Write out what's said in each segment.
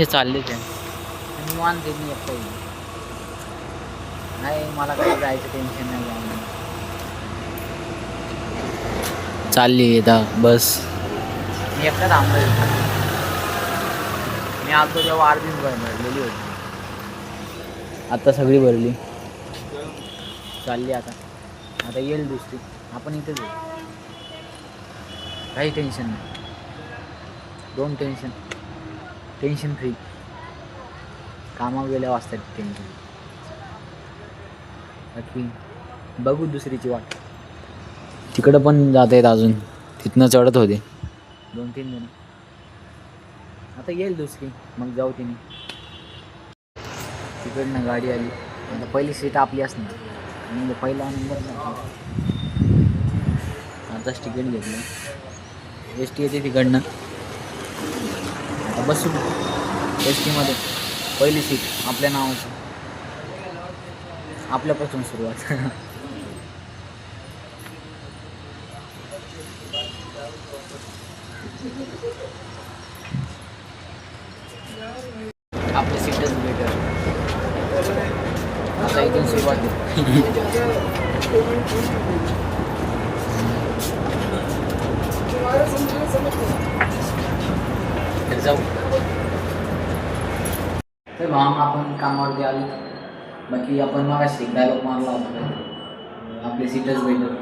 हे चाललेच आहे निवांत आहे मी एकटा येईल नाही मला काही जायचं टेन्शन नाही चालली आता बस. मी एकटा थांबलो. मी आलतो जेव्हा अर्धीच भर भरलेली होती. आता सगळी भरली. चालली आता. आता येईल दुसरी. आपण इथेच येऊ काही टेन्शन नाही. दोन टेन्शन टेन्शन फ्री. कामावर गेल्या वाजतात टेन्शन. बाकी बघू दुसरीची वाट. तिकडं पण जात आहेत अजून. तिथनं चढत होते. दोन तीन जण. आता येईल दुसरी. मग जाऊ तिने. तिकडनं गाडी आली. आता पहिली सीट आपली असणार. आणि पहिला नंबर आताच तिकीट घेतलं. एस टी येते तिकडनं. आता बसू एस टीमध्ये पहिली सीट आपल्या नावाची. आपल्यापासून सुरुवात. आपली सीटच बेटर आता इथून सुरुवात तर जाऊ. तर भाम आपण कामावरती आलो. बाकी आपण मग डायलॉग मारला होता. आपली सीटच बेटर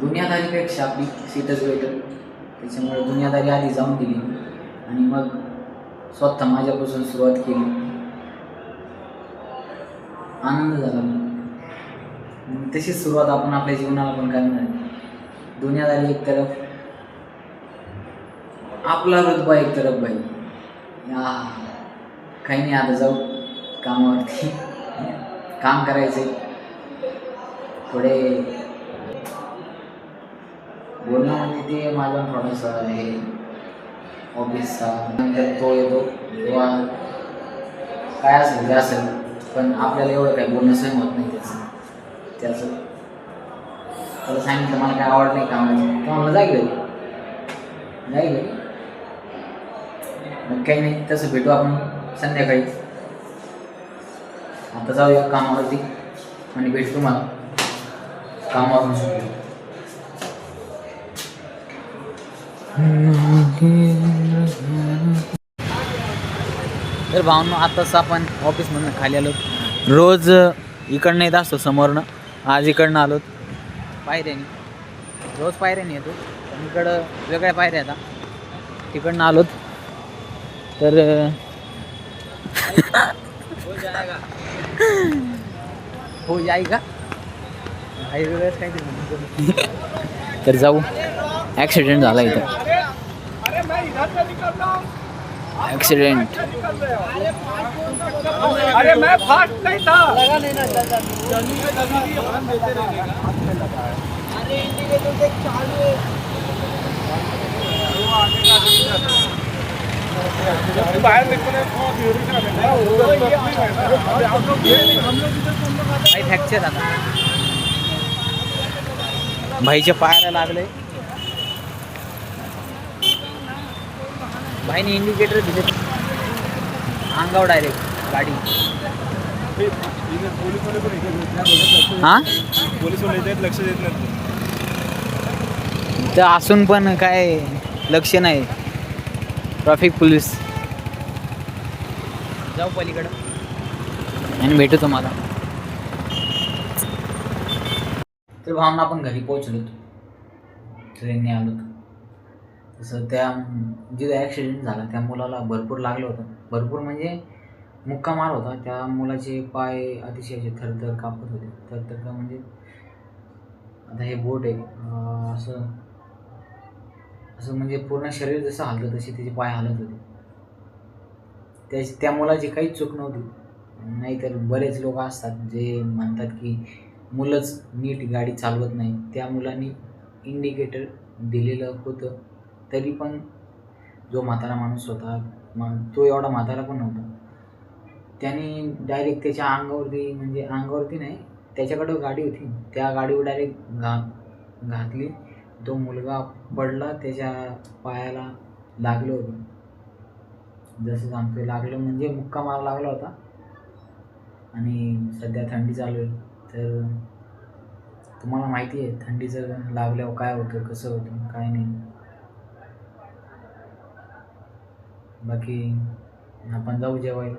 दुनियादारीपेक्षा आपली सीटच बेटर त्याच्यामुळे दुनियादारी आधी जाऊन दिली. आणि मग स्वतः माझ्यापासून सुरुवात केली. आनंद झाला. मग तशीच सुरुवात आपण आपल्या जीवनाला पण करणार दुनियादारी एक तरफ आपला रुतबा एक तरफ भाई. या काही नाही आता जाऊ कामावरती. काम करायचे थोडे बोलणं म्हणजे ते माझा सर हे ऑफिसचा नंतर तो येतो. किंवा काय असेल ते असेल. पण आपल्याला एवढं काही बोलणं सहन होत नाही त्याचं. त्याचं. त्याला सांगितलं मला काय आवड नाही कामाचं. तो मला जाईल घरी. जाईल घरी. मग काही नाही तसं भेटू आपण संध्याकाळी. आता जाऊया कामावरती आणि भेटू तुम्हाला. कामावरून तर भावनो आताच आपण ऑफिसमधून खाली आलो रोज इकडनं येत असतो समोरनं. आज इकडनं आलो पायऱ्याने रोज पायऱ्याने येतो हो. पण इकडं वेगळ्या पायऱ्या आता तिकडनं आलोत. तर हो जाई का आई वेगळंच काहीतरी म्हणतो. तर जाऊ. ॲक्सिडेंट झाला इथं. ॲक्सिडेंट अरे मैं फास्ट नहीं था। बाहेर फ्रॅक्चर आता. भाईच्या पायाला लागले. भाईने इंडिकेटर दिले. अंगावर डायरेक्ट गाडी. हा? पोलीस लक्ष देत नाही तर असून पण काय लक्ष नाही. Traffic police. जाऊ पलीकडं. आणि भेटू तुम्हाला. तर भावना आपण घरी पोहोचलो ट्रेनने आलो तसं त्या जिथं ॲक्सिडेंट झाला त्या मुलाला भरपूर लागलं होतं. भरपूर म्हणजे मुक्का मार होता. त्या मुलाचे पाय अतिशय असे थरथर कापत होते. थरथर का म्हणजे आता हे बोट आहे. असं असं म्हणजे पूर्ण शरीर जसं हलतं तसे त्याचे पाय हलत होते. त्या त्या मुलाची काहीच चूक नव्हती. नाहीतर बरेच लोक असतात जे म्हणतात की मुलंच नीट गाडी चालवत नाही. त्या मुलांनी इंडिकेटर दिलेलं होतं. तरी पण जो म्हातारा माणूस होता मग तो एवढा म्हातारा पण नव्हता. त्याने डायरेक्ट त्याच्या अंगावरती म्हणजे अंगावरती नाही त्याच्याकडं गाडी होती. त्या गाडीवर डायरेक्ट घा घातली. तो मुलगा पडला त्याच्या पायाला लागलं होतं. जसं सांगतोय लागलं म्हणजे मुक्का मार लागला होता. आणि सध्या थंडी चालू आहे. तर तुम्हाला माहिती आहे थंडीचं लागल्यावर काय होतं कसं होतं काय नाही. बाकी आपण जाऊ जेवायला.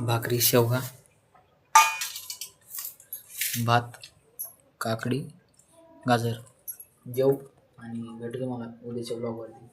भाकरी शेवगा भात काकडी गाजर जेव आणि भेटू तुम्हाला उद्याच्या ब्लॉगवरती